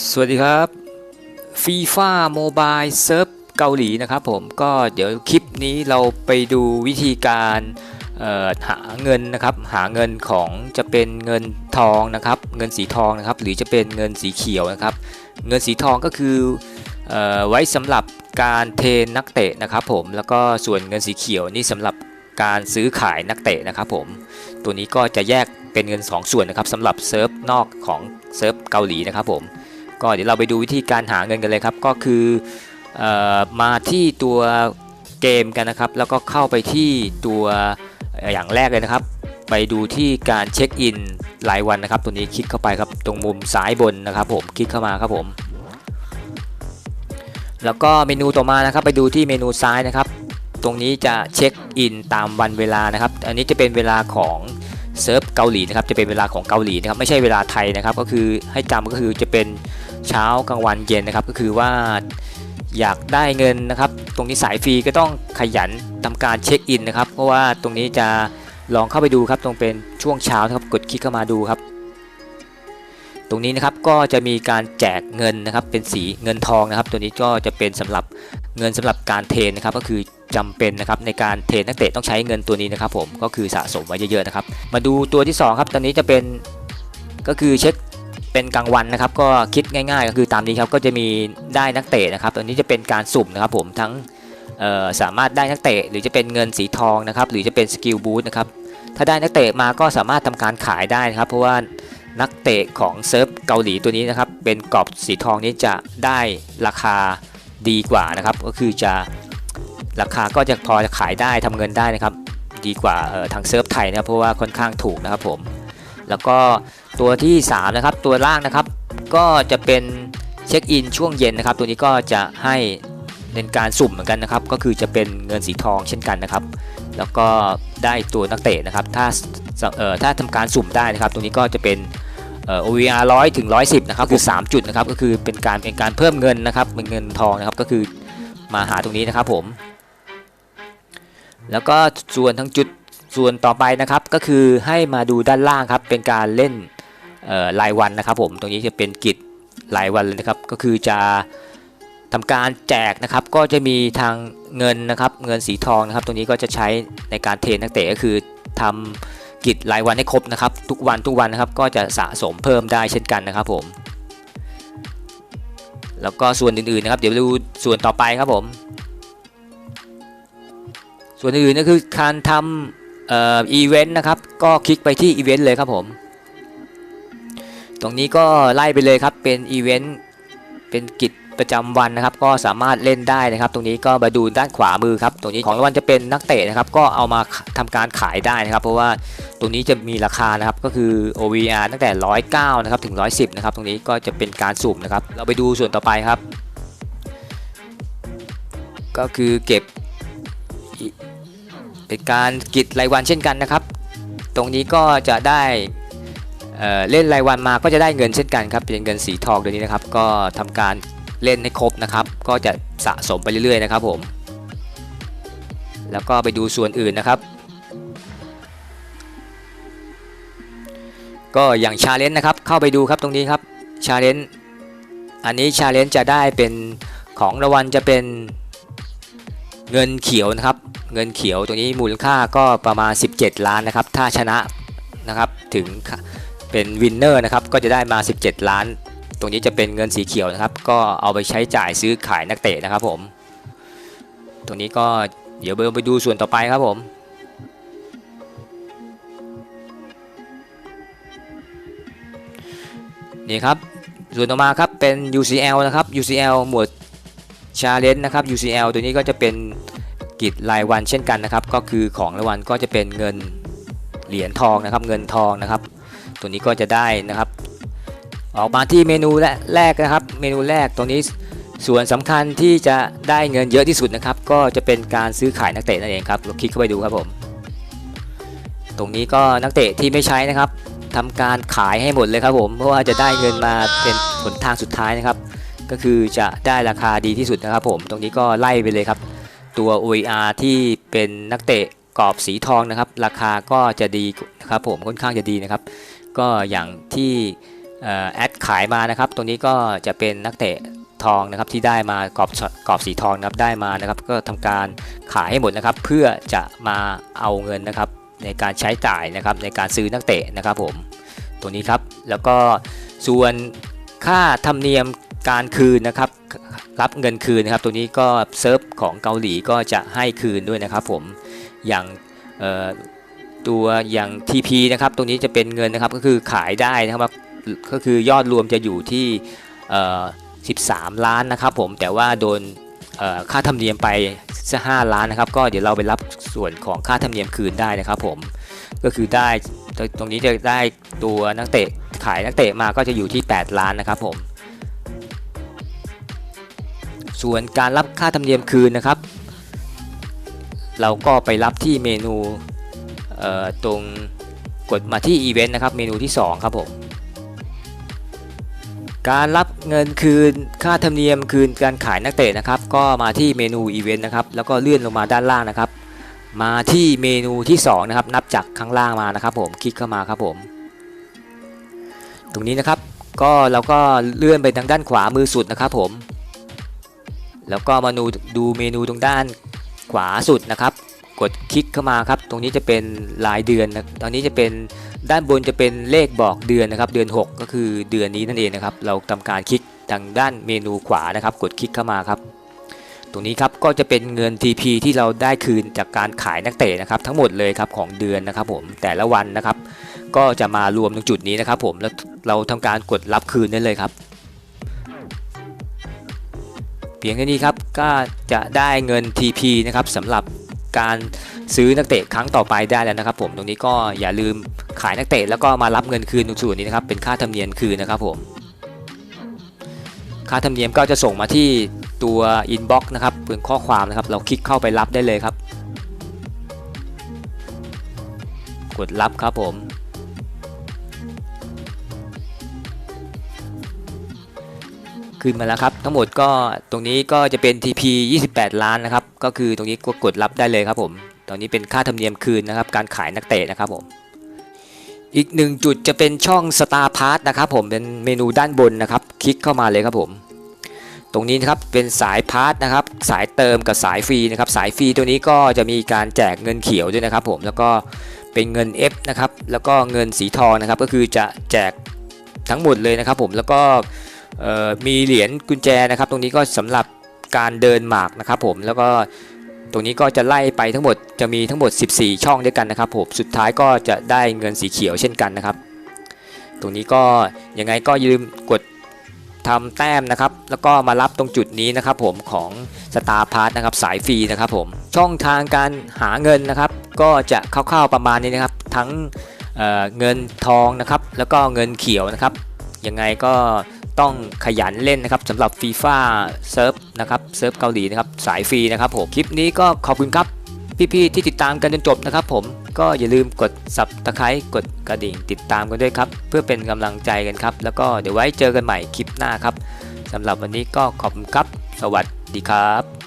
สวัสดีครับฟีฟ่าโมบายเซิร์ฟเกาหลีนะครับผมก็เดี๋ยวคลิปนี้เราไปดูวิธีการหาเงินนะครับหาเงินของจะเป็นเงินทองนะครับ เงินสีทองนะครับ หรือจะเป็นเงินสีเขียวนะครับ เงินสีทองก็คืออไว้สำหรับการเทรนนักเตะนะครับผมแล้วก็ส่วนเงินสีเขียวนี่สำหรับการซื้อขายนักเตะนะครับผมตัวนี้ก็จะแยกเป็นเงิน 2 ส่วนนะครับสำหรับเซิร์ฟนอกของเซิร์ฟเกาหลีนะครับผม ก็เดี๋ยวเราไปดูวิธีการหาเงินกันเลยครับ ก็คือออมาที่ตัวเกมกันนะครับ แล้วก็เข้าไปที่ตัวอย่างแรกเลยนะครับ ไปดูที่การเช็คอินรายวันนะครับ ตัวนี้คลิกเข้าไปครับตรงมุมซ้ายบนนะครับ ผมคลิกเข้ามาครับผม แล้วก็เมนูต่อมานะครับ ไปดูที่เมนูซ้ายนะครับ ตรงนี้จะเช็คอินตามวันเวลานะครับ อันนี้จะเป็นเวลาของเซิร์ฟเกาหลีนะครับจะเป็นเวลาของเกาหลีนะครับไม่ใช่เวลาไทยนะครับ ก็คือให้จำก็คือจะเป็น เช้ากลางวันเย็นนะครับ ก็คือว่าอยากได้เงินนะครับ ตรงนี้สายฟรีก็ต้องขยันทำการเช็คอินนะครับ เพราะว่าตรงนี้จะลองเข้าไปดูครับ ตรงเป็นช่วงเช้านะครับกดคลิกเข้ามาดูครับ ตรงนี้นะครับก็จะมีการแจกเงินนะครับ เป็นสีเงินทองนะครับ ตัวนี้ก็จะเป็นสำหรับเงินสำหรับการเทรนนะครับก็คือจำเป็นนะครับในการเทรนนักเตะต้องใช้เงินตัวนี้นะครับ ผมก็คือสะสมไว้เยอะๆนะครับ มาดูตัวที่สองครับตอนนี้จะเป็นก็คือเช็ค เป็นกลางวันนะครับก็คิดง่ายๆก็คือตามนี้ครับก็จะมีได้นักเตะนะครับตัวนี้จะเป็นการสุ่มนะครับผมทั้งสามารถได้นักเตะหรือจะเป็นเงินสีทองนะครับหรือจะเป็นสกิลบูสต์นะครับถ้าได้นักเตะมาก็สามารถทำการขายได้นะครับ เพราะว่านักเตะของเซิร์ฟเกาหลีตัวนี้นะครับเป็นกรอบสีทองนี้จะได้ราคาดีกว่านะครับ ก็คือจะราคาก็จะพอจะขายได้ทำเงินได้นะครับ ดีกว่าทางเซิร์ฟไทยนะครับเพราะว่าค่อนข้างถูกนะครับผม แล้วก็ ตัวที่ 3 นะครับ ตัวล่างนะครับ ก็จะเป็นเช็คอินช่วงเย็นนะครับ ตัวนี้ก็จะให้เป็นการสุ่มเหมือนกันนะครับ ก็คือจะเป็นเงินสีทองเช่นกันนะครับ แล้วก็ได้ตัวนักเตะนะครับ ถ้าเอ่อถ้าทำการสุ่มได้นะครับตรงนี้ก็จะเป็นเอ่อ OVR 100ถึง110นะครับคือ 3 จุดนะครับ ก็คือเป็นการเป็นการเพิ่มเงินนะครับ เป็นเงินทองนะครับ ก็คือมาหาตรงนี้นะครับผม แล้วก็ส่วนทั้งจุดส่วนต่อไปนะครับก็คือให้มาดูด้านล่างครับเป็นการเล่น รายวันนะครับผมตรงนี้จะเป็นกิจรายวันเลยนะครับ ก็คือจะทำการแจกนะครับก็จะมีทางเงินนะครับเงินสีทองนะครับ ตรงนี้ก็จะใช้ในการเทรนนักเตะก็คือทำกิจรายวันให้ครบนะครับ ทุกวันทุกวันนะครับก็จะสะสมเพิ่มได้เช่นกันนะครับผมแล้วก็ส่วนอื่นๆนะครับ เดี๋ยวดูส่วนต่อไปครับผม ส่วนอื่นก็คือการทำอีเวนต์นะครับ ก็คลิกไปที่อีเวนต์เลยครับผม ตรงนี้ก็ไล่ไปเลยครับเป็นอีเวนต์เป็นกิจประจำวันนะครับ ก็สามารถเล่นได้นะครับ ตรงนี้ก็มาดูด้านขวามือครับตรงนี้ของรางวัลจะเป็นนักเตะนะครับ ก็เอามาทำการขายได้นะครับ เพราะว่าตรงนี้จะมีราคานะครับก็คือ OVR ตั้งแต่ 109นะครับถึง 110นะครับตรงนี้ก็จะเป็นการสุ่มนะครับ เราไปดูส่วนต่อไปครับ ก็คือเก็บเป็นการกิจรายวันเช่นกันนะครับ ตรงนี้ก็จะได้ เเล่นรายวันมาก็จะได้เงินเช่นกันครับเป็นเงินสีทองตัวนี้นะครับก็ทำการเล่นให้ครบนะครับ ก็จะสะสมไปเรื่อยๆนะครับผมแล้วก็ไปดูส่วนอื่นนะครับ ก็อย่างชาเลนจ์นะครับเข้าไปดูครับตรงนี้ครับชาเลนจ์อันนี้ชาเลนจ์จะได้เป็นของรางวัลจะเป็นเงินเขียวนะครับ เงินเขียวตัวนี้มูลค่าก็ประมาณ 17 ล้านนะครับ ถ้าชนะนะครับถึง เป็นวินเนอร์นะครับก็จะได้มา 17 ล้าน ตรงนี้จะเป็นเงินสีเขียวนะครับก็เอาไปใช้จ่ายซื้อขายนักเตะนะครับผม ตรงนี้ก็เดี๋ยวไปดูส่วนต่อไปครับผมนี่ครับส่วนต่อมาครับเป็น UCL นะครับ UCL หมวด Challenge นะครับ UCL ตัวนี้ก็จะเป็นกิจรายวันเช่นกันนะครับ ก็คือของรางวัลก็จะเป็นเงินเหรียญทองนะครับ เงินทองนะครับ ตัวนี้ก็จะได้นะครับ ออกมาที่เมนูแรกนะครับ เมนูแรกตรงนี้ส่วนสำคัญที่จะได้เงินเยอะที่สุดนะครับ ก็จะเป็นการซื้อขายนักเตะนั่นเองครับเราคลิกเข้าไปดูครับผม ตรงนี้ก็นักเตะที่ไม่ใช้นะครับทำการขายให้หมดเลยครับผมเพราะว่าจะได้เงินมาเป็นผลทางสุดท้ายนะครับ ก็คือจะได้ราคาดีที่สุดนะครับผม ตรงนี้ก็ไล่ไปเลยครับ ตัว OER ที่เป็นนักเตะกรอบสีทองนะครับ ราคาก็จะดีนะครับผมค่อนข้างจะดีนะครับ ก็อย่างที่แอดขายมานะครับ ตรงนี้ก็จะเป็นนักเตะทองนะครับที่ได้มากรอบกรอบสีทองนะครับได้มานะครับ ก็ทำการขายให้หมดนะครับ เพื่อจะมาเอาเงินนะครับในการใช้จ่ายนะครับในการซื้อนักเตะนะครับผมตัวนี้ครับแล้วก็ส่วนค่าธรรมเนียมการคืนนะครับ รับเงินคืนนะครับ ตัวนี้ก็เซิร์ฟของเกาหลีก็จะให้คืนด้วยนะครับผมอย่าง ตัวอย่าง TP นะครับตรงนี้จะเป็นเงินนะครับก็คือขายได้นะครับก็คือยอดรวมจะอยู่ที่13 ล้านนะครับผมแต่ว่าโดนค่าธรรมเนียมไปสัก5ล้านนะครับ ก็เดี๋ยวเราไปรับส่วนของค่าธรรมเนียมคืนได้นะครับผมก็คือได้ตรงนี้จะได้ตัวนักเตะขายนักเตะมาก็จะอยู่ที่ 8 ล้านนะครับผม ส่วนการรับค่าธรรมเนียมคืนนะครับ เราก็ไปรับที่เมนู ตรงกดมาที่อีเวนต์นะครับเมนูที่ 2 ครับผมการรับเงินคืนค่าธรรมเนียมคืนการขายนักเตะนะครับ ก็มาที่เมนูอีเวนต์นะครับแล้วก็เลื่อนลงมาด้านล่างนะครับ มาที่เมนูที่2นะครับนับจากข้างล่างมานะครับผมคลิกเข้ามาครับผม ตรงนี้นะครับก็เราก็เลื่อนไปทางด้านขวามือสุดนะครับผม แล้วก็มาดูดูเมนูตรงด้านขวาสุดนะครับ กดคลิกเข้ามาครับ ตรงนี้จะเป็นรายเดือนนะตอนนี้จะเป็นด้านบนจะเป็นเลขบอกเดือนนะครับ เดือน 6 ก็คือเดือนนี้นั่นเองนะครับ เราทำการคลิกทางด้านเมนูขวานะครับ กดคลิกเข้ามาครับ ตรงนี้ครับก็จะเป็นเงิน TP ที่เราได้คืนจากการขายนักเตะนะครับ ทั้งหมดเลยครับของเดือนนะครับ ผมแต่ละวันนะครับ ก็จะมารวมตรงจุดนี้นะครับ ผมแล้วเราทำการกดรับคืนได้เลยครับเพียงแค่นี้ครับก็จะได้เงิน TP นะครับสำหรับ การซื้อนักเตะครั้งต่อไปได้แล้วนะครับ ผมตรงนี้ก็อย่าลืมขายนักเตะแล้วก็มารับเงินคืนตรงส่วนนี้นะครับเป็นค่าธรรมเนียมคืนนะครับผมค่าธรรมเนียมก็จะส่งมาที่ตัว inbox นะครับเป็นข้อความนะครับ เราคลิกเข้าไปรับได้เลยครับ กดรับครับผม ขึ้นมาแล้วครับทั้งหมดก็ตรงนี้ก็จะเป็น TP 28 ล้านนะครับก็คือตรงนี้ก็กดรับได้เลยครับผมตอนนี้เป็นค่าธรรมเนียมคืนนะครับการขายนักเตะนะครับผมอีกหนึ่งจุดจะเป็นช่อง Star p a s s นะครับผมเป็นเมนูด้านบนนะครับ คลิกเข้ามาเลยครับผม ตรงนี้นะครับเป็นสายพาร์ทนะครับสายเติมกับสายฟรีนะครับสายฟรีตัวนี้ก็จะมีการแจกเงินเขียวด้วยนะครับผมแล้วก็เป็นเงิน F นะครับแล้วก็เงินสีทองนะครับก็คือจะแจกทั้งหมดเลยนะครับผมแล้วก็ มีเหรียญกุญแจนะครับ ตรงนี้ก็สำหรับการเดินหมากนะครับผมแล้วก็ตรงนี้ก็จะไล่ไปทั้งหมดจะมีทั้งหมด 14 ช่องด้วยกันนะครับผมสุดท้ายก็จะได้เงินสีเขียวเช่นกันนะครับ ตรงนี้ก็ยังไงก็อย่าลืมกดทำแต้มนะครับ แล้วก็มารับตรงจุดนี้นะครับผมของ Star p a s s นะครับสายฟรีนะครับผมช่องทางการหาเงินนะครับ ก็จะคร่าวๆประมาณนี้นะครับ ทั้งเเงินทองนะครับ แล้วก็เงินเขียวนะครับยังไงก็ ต้องขยันเล่นนะครับสำหรับฟีฟ่าเซิร์ฟนะครับเซิร์ฟเกาหลีนะครับสายฟรีนะครับผมคลิปนี้ก็ขอบคุณครับพี่ๆที่ติดตามกันจนจบนะครับผมก็อย่าลืมกดสับตะไคร้กดกระดิ่งติดตามกันด้วยครับ เพื่อเป็นกำลังใจกันครับ แล้วก็เดี๋ยวไว้เจอกันใหม่คลิปหน้าครับสำหรับวันนี้ก็ขอบคุณครับ สวัสดีครับ